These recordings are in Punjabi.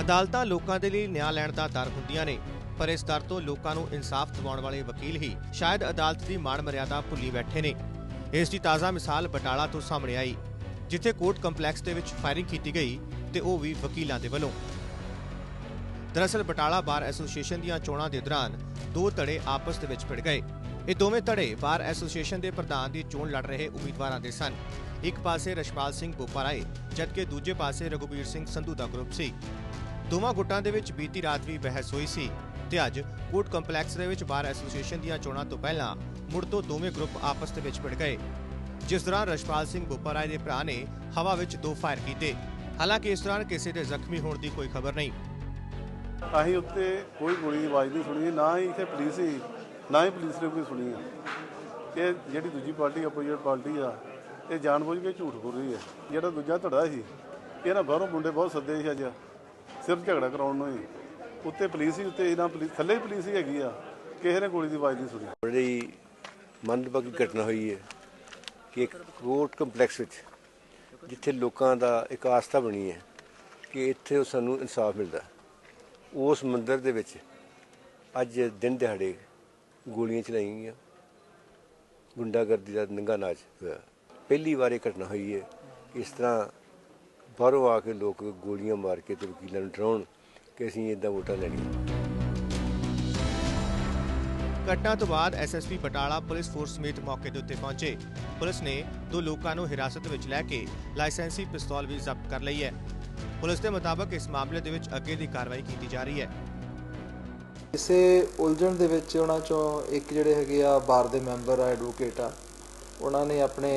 ਅਦਾਲਤਾਂ ਲੋਕਾਂ ਦੇ ਲਈ ਨਿਆਂ ਲੈਣ ਦਾ ਦਰ ਹੁੰਦੀਆਂ ਨੇ, ਪਰ ਇਸ ਦਰ ਤੋਂ ਲੋਕਾਂ ਨੂੰ ਇਨਸਾਫ ਦਿਵਾਉਣ ਵਾਲੇ ਵਕੀਲ ਹੀ ਸ਼ਾਇਦ ਅਦਾਲਤ ਦੀ ਮਾਣ ਮਰਿਆਦਾ ਭੁੱਲੀ ਬੈਠੇ ਨੇ। ਇਸ ਦੀ ਤਾਜ਼ਾ ਮਿਸਾਲ ਬਟਾਲਾ ਤੋਂ ਸਾਹਮਣੇ ਆਈ, ਜਿੱਥੇ ਕੋਰਟ ਕੰਪਲੈਕਸ ਦੇ ਵਿੱਚ ਫਾਇਰਿੰਗ ਕੀਤੀ ਗਈ ਤੇ ਉਹ ਵੀ ਵਕੀਲਾਂ ਦੇ ਵੱਲੋਂ। ਦਰਅਸਲ, ਬਟਾਲਾ ਬਾਰ ਐਸੋਸੀਏਸ਼ਨ ਦੀਆਂ ਚੋਣਾਂ ਦੇ ਦੌਰਾਨ ਦੋ ਧੜੇ ਆਪਸ ਦੇ ਵਿੱਚ ਭਿੜ ਗਏ। ਇਹ ਦੋਵੇਂ ਧੜੇ ਬਾਰ ਐਸੋਸੀਏਸ਼ਨ ਦੇ ਪ੍ਰਧਾਨ ਦੀ ਚੋਣ ਲੜ ਰਹੇ ਉਮੀਦਵਾਰਾਂ ਦੇ ਸਨ। ਇੱਕ ਪਾਸੇ ਰਸ਼ਪਾਲ ਸਿੰਘ ਬੋਪਾਰਾਏ, ਜਦਕਿ ਦੂਜੇ ਪਾਸੇ ਰਘੁਬੀਰ ਸਿੰਘ ਸੰਧੂ ਦਾ ਗਰੁੱਪ ਸੀ। ਦੋਵਾਂ ਗੁੱਟਾਂ ਦੇ ਵਿੱਚ ਬੀਤੀ ਰਾਤ ਵੀ ਬਹਿਸ ਹੋਈ ਸੀ ਤੇ ਅੱਜ ਕੋਰਟ ਕੰਪਲੈਕਸ ਦੇ ਵਿੱਚ ਬਾਰ ਐਸੋਸੀਏਸ਼ਨ ਦੀਆਂ ਚੋਣਾਂ ਤੋਂ ਪਹਿਲਾਂ ਮੁੜ ਤੋਂ ਦੋਵੇਂ ਗਰੁੱਪ ਆਪਸ ਦੇ ਵਿੱਚ ਭਿੜ ਗਏ। ਜਿਸ ਦੌਰਾਨ ਰਸ਼ਪਾਲ ਸਿੰਘ ਬੋਪਾਰਾਏ ਦੇ ਭਰਾ ਨੇ ਹਵਾ ਵਿੱਚ ਦੋ ਫਾਇਰ ਕੀਤੇ। ਹਾਲਾਂਕਿ ਇਸ ਦੌਰਾਨ ਕਿਸੇ ਦੇ ਜ਼ਖਮੀ ਹੋਣ ਦੀ ਕੋਈ ਖਬਰ ਨਹੀਂ। ਅਸੀਂ ਉੱਤੇ ਕੋਈ ਗੋਲੀ ਦੀ ਆਵਾਜ਼ ਨਹੀਂ ਸੁਣੀ, ਨਾ ਹੀ ਇੱਥੇ ਪੁਲਿਸ ਸੀ। ਨਾ ਹੀ ਪੁਲਿਸ ਨੇ ਕੋਈ ਸੁਣੀ ਆ। ਇਹ ਜਿਹੜੀ ਦੂਜੀ ਪਾਰਟੀ ਆਪੋਜੀਟ ਪਾਰਟੀ ਆ, ਇਹ ਜਾਣਬੁੱਝ ਕੇ ਝੂਠ ਬੋਲ ਰਹੀ ਹੈ ਜਿਹੜਾ ਦੂਜਾ ਧੜਾ ਸੀ ਇਹਨਾਂ ਬਾਹਰੋਂ ਮੁੰਡੇ ਬਹੁਤ ਸੱਦੇ ਸੀ ਅੱਜ। ਸਿਰਫ ਝਗੜਾ ਕਰਾਉਣ ਨੂੰ ਹੀ। ਉੱਤੇ ਪੁਲਿਸ ਹੀ ਉੱਤੇ ਇਹਨਾਂ ਪੁਲਿਸ, ਥੱਲੇ ਹੀ ਪੁਲਿਸ ਹੀ ਹੈਗੀ ਆ। ਕਿਸੇ ਨੇ ਗੋਲੀ ਦੀ ਆਵਾਜ਼ ਨਹੀਂ ਸੁਣੀ। ਬੜੀ ਮੰਦਭਾਗੀ ਘਟਨਾ ਹੋਈ ਹੈ ਕਿ ਇੱਕ ਕੋਰਟ ਕੰਪਲੈਕਸ ਵਿੱਚ, ਜਿੱਥੇ ਲੋਕਾਂ ਦਾ ਇੱਕ ਆਸਥਾ ਬਣੀ ਹੈ ਕਿ ਇੱਥੇ ਸਾਨੂੰ ਇਨਸਾਫ ਮਿਲਦਾ। ਉਸ ਮੰਦਿਰ ਦੇ ਵਿੱਚ ਅੱਜ ਦਿਨ ਦਿਹਾੜੇ ਗੋਲੀਆਂ ਚਲਾਈਆਂ ਗਈਆਂ। ਗੁੰਡਾਗਰਦੀ ਦਾ ਨੰਗਾ ਨਾਚ ਹੋਇਆ। ਪਹਿਲੀ ਵਾਰ ਇਹ ਘਟਨਾ ਹੋਈ ਹੈ। ਕਿ ਇਸ ਤਰ੍ਹਾਂ ਬਾਹਰੋਂ ਆ ਕੇ ਲੋਕ ਗੋਲੀਆਂ ਮਾਰ ਕੇ ਤੇ ਵਕੀਲਾਂ ਨੂੰ ਡਰਾਉਣ ਕਿ ਅਸੀਂ ਇਦਾਂ ਵੋਟਾਂ ਲੈਣੀਆਂ। ਘਟਨਾ ਤੋਂ ਬਾਅਦ ਐਸਐਸਪੀ ਬਟਾਲਾ ਪੁਲਿਸ ਫੋਰਸ ਸਮੇਤ ਮੌਕੇ ਦੇ ਉੱਤੇ ਪਹੁੰਚੇ। ਪੁਲਿਸ ਨੇ ਦੋ ਲੋਕਾਂ ਨੂੰ ਹਿਰਾਸਤ ਵਿੱਚ ਲੈ ਕੇ ਲਾਇਸੈਂਸੀ ਪਿਸਤੌਲ ਵੀ ਜ਼ਬਤ ਕਰ ਲਈ ਹੈ। ਪੁਲਿਸ ਦੇ ਮੁਤਾਬਕ ਇਸ ਮਾਮਲੇ ਦੇ ਵਿੱਚ ਅੱਗੇ ਦੀ ਕਾਰਵਾਈ ਕੀਤੀ ਜਾ ਰਹੀ ਹੈ। ਇਸੇ ਉਲਝਣ ਦੇ ਵਿੱਚ ਉਹਨਾਂ ਚੋਂ ਇੱਕ ਜਿਹੜੇ ਹੈਗੇ ਆ ਬਾਰ ਦੇ ਮੈਂਬਰ ਆ ਐਡਵੋਕੇਟ ਆ, ਉਹਨਾਂ ਨੇ ਆਪਣੇ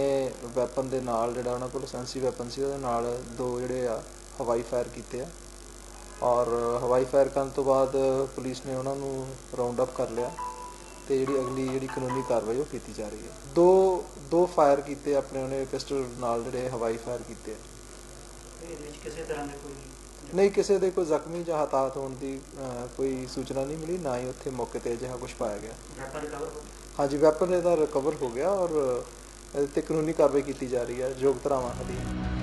ਵੈਪਨ ਦੇ ਨਾਲ ਜਿਹੜਾ ਉਹਨਾਂ ਕੋਲ ਲਾਇਸੈਂਸੀ ਵੈਪਨ ਸੀ, ਉਹਦੇ ਨਾਲ ਦੋ ਜਿਹੜੇ ਆ ਹਵਾਈ ਫਾਇਰ ਕੀਤੇ ਆ ਔਰ ਹਵਾਈ ਫਾਇਰ ਕਰਨ ਤੋਂ ਬਾਅਦ ਪੁਲਿਸ ਨੇ ਉਹਨਾਂ ਨੂੰ ਰਾਉਂਡ ਅਪ ਕਰ ਲਿਆ ਤੇ ਜਿਹੜੀ ਅਗਲੀ ਜਿਹੜੀ ਕਾਨੂੰਨੀ ਕਾਰਵਾਈ ਉਹ ਕੀਤੀ ਜਾ ਰਹੀ ਹੈ। ਦੋ ਦੋ ਫਾਇਰ ਕੀਤੇ ਆਪਣੇ ਉਹਨੇ ਪਿਸਟਲ ਨਾਲ ਜਿਹੜੇ ਹਵਾਈ ਫਾਇਰ ਕੀਤੇ ਆ। ਇਹਦੇ ਵਿੱਚ ਕਿਸੇ ਤਰ੍ਹਾਂ ਦੇ ਕੋਈ ਨਹੀਂ ਕਿਸੇ ਦੇ ਕੋਈ ਜ਼ਖਮੀ ਜਾਂ ਹਤਾਹਤ ਹੋਣ ਦੀ ਕੋਈ ਸੂਚਨਾ ਨਹੀਂ ਮਿਲੀ ਨਾ ਹੀ ਉੱਥੇ ਮੌਕੇ ਤੇ ਅਜਿਹਾ ਕੁਝ ਪਾਇਆ ਗਿਆ। ਹਾਂਜੀ ਵੈਪਨ ਇਹਦਾ ਰਿਕਵਰ ਹੋ ਗਿਆ ਔਰ ਇਹਦੇ ਤੇ ਕਾਨੂੰਨੀ ਕਾਰਵਾਈ ਕੀਤੀ ਜਾ ਰਹੀ ਹੈ ਯੋਗ ਧਾਰਾਵਾਂ ਅਧੀਨ।